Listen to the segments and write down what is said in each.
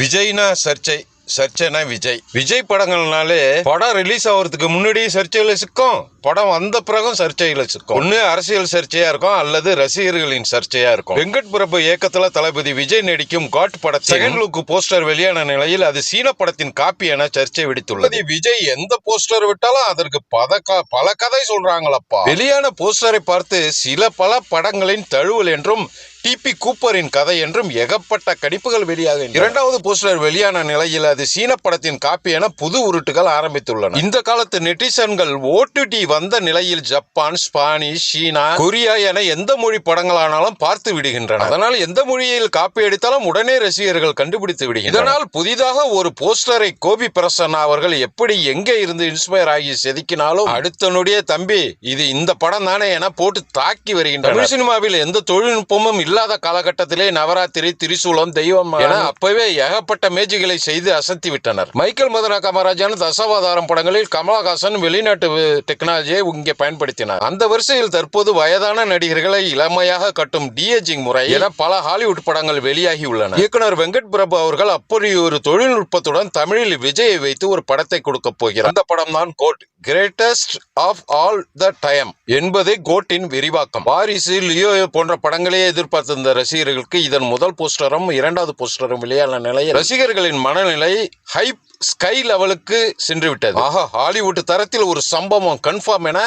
விஜய்னா சர்ச்சை சர்ச்சைனா விஜய். விஜய் படங்கள்னாலே படம் ரிலீஸ் ஆகிறதுக்கு முன்னாடி சர்ச்சையில் சிக்கும். படம் வந்த பிறகும் சர்ச்சையில் சிக்கும். ஒண்ணு அரசியல் சர்ச்சையா இருக்கும் அல்லது ரசிகர்களின் சர்ச்சையா இருக்கும். வெங்கட் பிரபு இயக்கத்துல தளபதி விஜய் நடிக்கும் காட் படம் செகண்ட் லுக் போஸ்டர் வெளியான நிலையில் அது சீன படத்தின் காப்பி என சர்ச்சை வெடித்துள்ளது. விஜய் எந்த போஸ்டர் விட்டாலும் அதற்கு பத பல கதை சொல்றாங்களப்பா. வெளியான போஸ்டரை பார்த்து சில பல படங்களின் தழுவல் என்றும் டிபி கூப்பரின் கதை என்றும் ஏகப்பட்ட கடிப்புகள் வெளியாக இரண்டாவது போஸ்டர் வெளியான நிலையில் அது சீன படத்தின் காப்பி என புது உருட்டுகள் ஆரம்பித்துள்ளன. இந்த காலத்து நெட்டிசன்கள் ஓடிடி வந்த நிலையில் ஜப்பான் ஸ்பானிஷ் சீனா கொரியா என எந்த மொழி படங்களானாலும் பார்த்து விடுகின்றன. அதனால் எந்த மொழியில் காப்பி அடித்தாலும் உடனே ரசிகர்கள் கண்டுபிடித்து விடுகின்றனர். இதனால் புதிதாக ஒரு போஸ்டரை கோபி பிரசன்னா அவர்கள் எப்படி எங்கே இருந்து இன்ஸ்பயர் ஆகி செதுக்கினாலும் அடுத்தனுடைய தம்பி இது இந்த படம் தானே என போட்டு தாக்கி வருகின்றனர். தமிழ் சினிமாவில் எந்த தொழில்நுட்பமும் இல்லை இல்லாத காலகட்டத்திலே நவராத்திரி திரிசூலம் தெய்வம் என அப்பவே ஏகப்பட்ட மேஜிகளை செய்து அசத்தி விட்டனர். மைக்கேல் மதன காமராஜன் தசாவதாரம் படங்களில் கமலஹாசன் வெளிநாட்டு டெக்னாலஜியை இங்கே பயன்படுத்தினார். அந்த வரிசையில் தற்போது வயதான நடிகர்களை இளமையாக கட்டும் டிஏஜிங் முறை என பல ஹாலிவுட் படங்கள் வெளியாகி உள்ளன. இயக்குனர் வெங்கட் பிரபு அவர்கள் அப்படி ஒரு தொழில்நுட்பத்துடன் தமிழில் விஜயை வைத்து ஒரு படத்தை கொடுக்க போகிறார். அந்த படம் தான் GOAT greatest of all the time என்பதே கோட்டின் விரிவாக்கம். வாரிசு லியோ போன்ற படங்களே எதிர்பார்த்திருந்த ரசிகர்களுக்கு இதன் முதல் போஸ்டரும் இரண்டாவது போஸ்டரும் வெளியான நிலையில் ரசிகர்களின் மனநிலை ஹைப் ஸ்கை லெவலுக்கு சென்று விட்டது ஆஹா ஹாலிவுட் தரத்தில் ஒரு சம்பவம் கன்ஃபார்ம் என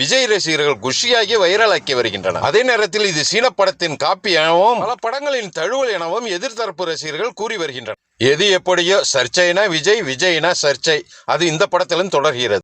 விஜய் ரசிகர்கள் குஷியாகி வைரலாக்கி வருகின்றனர். அதே நேரத்தில் இது சீன படத்தின் காப்பி எனவும் பல படங்களின் தழுவல் எனவும் எதிர்த்தரப்பு ரசிகர்கள் கூறி வருகின்றனர். எது எப்படியோ சர்ச்சைனா விஜய் விஜய்னா சர்ச்சை. அது இந்த படத்திலும் தொடர்கிறது.